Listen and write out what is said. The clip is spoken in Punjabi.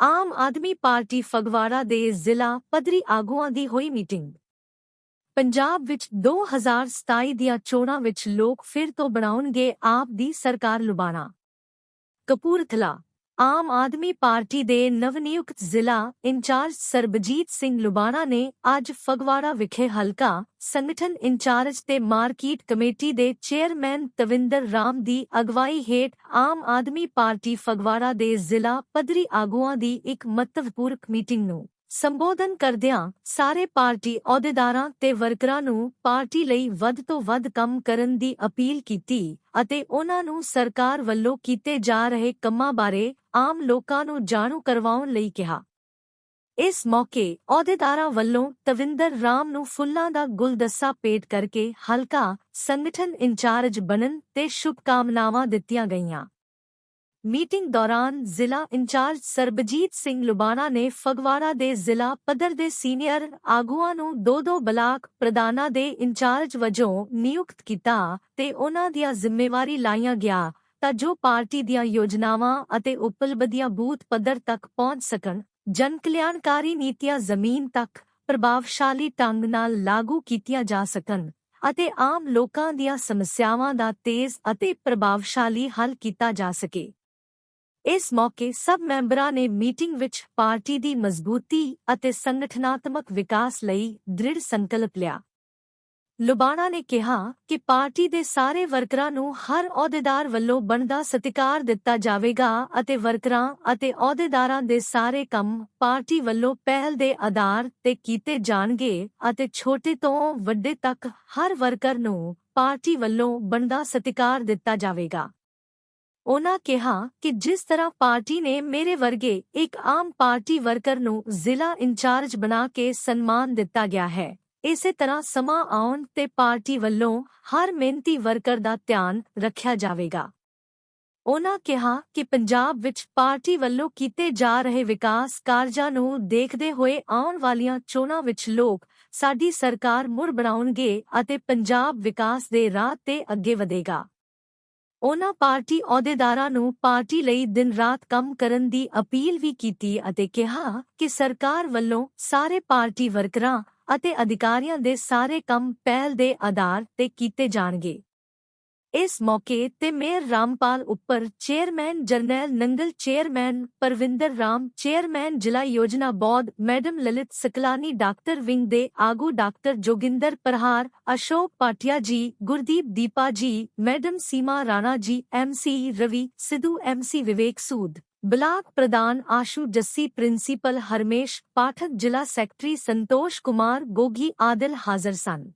ਆਮ ਆਦਮੀ ਪਾਰਟੀ ਫਗਵਾੜਾ ਦੇ ਜ਼ਿਲ੍ਹਾ ਪੱਧਰੀ ਆਗੂਆਂ ਦੀ ਹੋਈ ਮੀਟਿੰਗ। ਪੰਜਾਬ ਵਿੱਚ 2027 ਦੀਆਂ ਚੋਣਾਂ ਵਿੱਚ ਲੋਕ ਫਿਰ ਤੋਂ ਬਣਾਉਣਗੇ ਆਪ ਦੀ ਸਰਕਾਰ ਲੁਬਾਣਾ ਕਪੂਰਥਲਾ ਆਮ ਆਦਮੀ ਪਾਰਟੀ ਦੇ ਨਵਨਿਯੁਕਤ ਜ਼ਿਲ੍ਹਾ ਇੰਚਾਰਜ ਸਰਬਜੀਤ ਸਿੰਘ ਲੁਬਾਣਾ ਨੇ ਅੱਜ ਫਗਵਾੜਾ ਵਿਖੇ ਹਲਕਾ ਸੰਗਠਨ ਇੰਚਾਰਜ ਤੇ ਮਾਰਕੀਟ ਕਮੇਟੀ ਦੇ ਚੇਅਰਮੈਨ ਤਵਿੰਦਰ ਰਾਮ ਦੀ ਅਗਵਾਈ ਹੇਠ ਆਮ ਆਦਮੀ ਪਾਰਟੀ ਫਗਵਾੜਾ ਦੇ ਜ਼ਿਲ੍ਹਾ ਪੱਧਰੀ ਆਗੂਆਂ ਦੀ ਇੱਕ ਮਹੱਤਵਪੂਰਕ ਮੀਟਿੰਗ ਨੂੰ ਸੰਬੋਧਨ ਕਰਦਿਆਂ ਸਾਰੇ ਪਾਰਟੀ ਅਹੁਦੇਦਾਰਾਂ ਤੇ ਵਰਕਰਾਂ ਨੂੰ ਪਾਰਟੀ ਲਈ ਵੱਧ ਤੋਂ ਵੱਧ ਕੰਮ ਕਰਨ ਦੀ ਅਪੀਲ ਕੀਤੀ ਅਤੇ ਉਹਨਾਂ ਨੂੰ ਸਰਕਾਰ ਵੱਲੋਂ ਕੀਤੇ ਜਾ ਰਹੇ ਕੰਮਾਂ ਬਾਰੇ ਆਮ ਲੋਕਾਂ ਨੂੰ ਜਾਣੂ ਕਰਵਾਉਣ ਲਈ ਕਿਹਾ। ਇਸ ਮੌਕੇ ਅਹੁਦੇਦਾਰਾਂ ਵੱਲੋਂ ਤਵਿੰਦਰ ਰਾਮ ਨੂੰ ਫੁੱਲਾਂ ਦਾ ਗੁਲਦਸਤਾ ਭੇਟ ਕਰਕੇ ਹਲਕਾ ਸੰਗਠਨ ਇੰਚਾਰਜ ਬਣਨ ਤੇ ਸ਼ੁਭਕਾਮਨਾਵਾਂ ਦਿੱਤੀਆਂ ਗਈਆਂ। ਮੀਟਿੰਗ ਦੌਰਾਨ ਜ਼ਿਲ੍ਹਾ ਇੰਚਾਰਜ ਸਰਬਜੀਤ ਸਿੰਘ ਲੁਬਾਣਾ ਨੇ ਫਗਵਾੜਾ ਦੇ ਜ਼ਿਲ੍ਹਾ ਪੱਧਰ ਦੇ ਸੀਨੀਅਰ ਆਗੂਆਂ ਨੂੰ ਦੋ-ਦੋ ਬਲਾਕ ਪ੍ਰਧਾਨਾਂ ਦੇ ਇੰਚਾਰਜ ਵਜੋਂ ਨਿਯੁਕਤ ਕੀਤਾ ਤੇ ਉਹਨਾਂ ਦੀਆਂ ਜ਼ਿੰਮੇਵਾਰੀ ਲਾਈਆਂ ਗਿਆ। ਤਾਂ ਜੋ ਪਾਰਟੀ ਦੀਆਂ ਯੋਜਨਾਵਾਂ ਅਤੇ ਉਪਲਬਧੀਆਂ ਬੂਥ ਪੱਧਰ ਤੱਕ ਪਹੁੰਚ ਸਕਣ ਜਨ ਕਲਿਆਣਕਾਰੀ ਨੀਤੀਆਂ ਜ਼ਮੀਨ ਤੱਕ ਪ੍ਰਭਾਵਸ਼ਾਲੀ ਢੰਗ ਨਾਲ ਲਾਗੂ ਕੀਤੀਆਂ ਜਾ ਸਕਣ ਅਤੇ ਆਮ ਲੋਕਾਂ ਦੀਆਂ ਸਮੱਸਿਆਵਾਂ ਦਾ ਤੇਜ਼ ਅਤੇ ਪ੍ਰਭਾਵਸ਼ਾਲੀ ਹੱਲ ਕੀਤਾ ਜਾ ਸਕੇ। ਇਸ ਮੌਕੇ ਸਭ ਮੈਂਬਰਾਂ ਨੇ ਮੀਟਿੰਗ ਵਿੱਚ ਪਾਰਟੀ ਦੀ ਮਜ਼ਬੂਤੀ ਅਤੇ ਸੰਗਠਨਾਤਮਕ ਵਿਕਾਸ ਲਈ ਦ੍ਰਿੜ ਸੰਕਲਪ ਲਿਆ। ਲੁਬਾਣਾ ਨੇ ਕਿਹਾ ਕਿ ਪਾਰਟੀ ਦੇ ਸਾਰੇ ਵਰਕਰਾਂ ਨੂੰ ਹਰ ਅਹੁਦੇਦਾਰ ਵੱਲੋਂ ਬਣਦਾ ਸਤਿਕਾਰ ਦਿੱਤਾ ਜਾਵੇਗਾ ਅਤੇ ਵਰਕਰਾਂ ਅਤੇ ਅਹੁਦੇਦਾਰਾਂ ਦੇ ਸਾਰੇ ਕੰਮ ਪਾਰਟੀ ਵੱਲੋਂ ਪਹਿਲ ਦੇ ਆਧਾਰ ਤੇ ਕੀਤੇ ਜਾਣਗੇ ਅਤੇ ਛੋਟੇ ਤੋਂ ਵੱਡੇ ਤੱਕ ਹਰ ਵਰਕਰ ਨੂੰ ਪਾਰਟੀ ਵੱਲੋਂ ਬਣਦਾ ਸਤਿਕਾਰ ਦਿੱਤਾ ਜਾਵੇਗਾ। ਉਨ੍ਹਾਂ ਕਿਹਾ ਕਿ ਜਿਸ ਤਰ੍ਹਾਂ ਪਾਰਟੀ ਨੇ ਮੇਰੇ ਵਰਗੇ ਇੱਕ ਆਮ ਪਾਰਟੀ ਵਰਕਰ ਨੂੰ ਜ਼ਿਲ੍ਹਾ ਇੰਚਾਰਜ ਬਣਾ ਕੇ ਸਨਮਾਨ ਦਿੱਤਾ ਗਿਆ ਹੈ ਇਸੇ ਤਰ੍ਹਾਂ ਸਮਾਂ ਆਉਣ ਤੇ ਪਾਰਟੀ ਵੱਲੋਂ ਹਰ ਮਿਹਨਤੀ ਵਰਕਰ ਦਾ ਧਿਆਨ ਰੱਖਿਆ ਜਾਵੇਗਾ। ਉਨ੍ਹਾਂ ਕਿਹਾ ਕਿ ਪੰਜਾਬ ਵਿੱਚ ਪਾਰਟੀ ਵੱਲੋਂ ਕੀਤੇ ਜਾ ਰਹੇ ਵਿਕਾਸ ਕਾਰਜਾਂ ਨੂੰ ਦੇਖਦੇ ਹੋਏ ਆਉਣ ਵਾਲੀਆਂ ਚੋਣਾਂ ਵਿੱਚ ਲੋਕ ਸਾਡੀ ਸਰਕਾਰ ਮੁੜ ਬਣਾਉਣਗੇ ਅਤੇ ਪੰਜਾਬ ਵਿਕਾਸ ਦੇ ਰਾਹ ਤੇ ਅੱਗੇ ਵਧੇਗਾ। ਉਨ੍ਹਾਂ ਪਾਰਟੀ ਅਹੁਦੇਦਾਰਾਂ ਨੂੰ ਪਾਰਟੀ ਲਈ ਦਿਨ-ਰਾਤ ਕੰਮ ਕਰਨ ਦੀ ਅਪੀਲ ਵੀ ਕੀਤੀ ਅਤੇ ਕਿਹਾ ਕਿ ਸਰਕਾਰ ਵੱਲੋਂ ਸਾਰੇ ਪਾਰਟੀ ਵਰਕਰਾਂ ਅਤੇ ਅਧਿਕਾਰੀਆਂ ਦੇ ਸਾਰੇ ਕੰਮ ਪਹਿਲ ਦੇ ਆਧਾਰ ਤੇ ਕੀਤੇ ਜਾਣਗੇ। ਇਸ ਮੌਕੇ ਤੇ ਮੇਅਰ ਰਾਮਪਾਲ ਉੱਪਰ chairman Jarnail Nangal, chairman Parvinder Ram, chairman ਜ਼ਿਲ੍ਹਾ ਯੋਜਨਾ board madam Lalit Saklani, doctor wing ਦੇ ਆਗੂ doctor Joginder Parhar, Ashok Patia ji, Gurdeep Deepa ji, madam Seema Rana ji MC Ravi, Sidhu MC Vivek Sood. Block ਪ੍ਰਧਾਨ ਆਸ਼ੂ ਜੱਸੀ, ਪ੍ਰਿੰਸੀਪਲ ਹਰਮੇਸ਼, ਪਾਠਕ ਜ਼ਿਲ੍ਹਾ ਸੈਕਟਰੀ ਸੰਤੋਸ਼ ਕੁਮਾਰ, ਗੋਗੀ ਆਦਿਲ ਹਾਜ਼ਰ ਸਨ।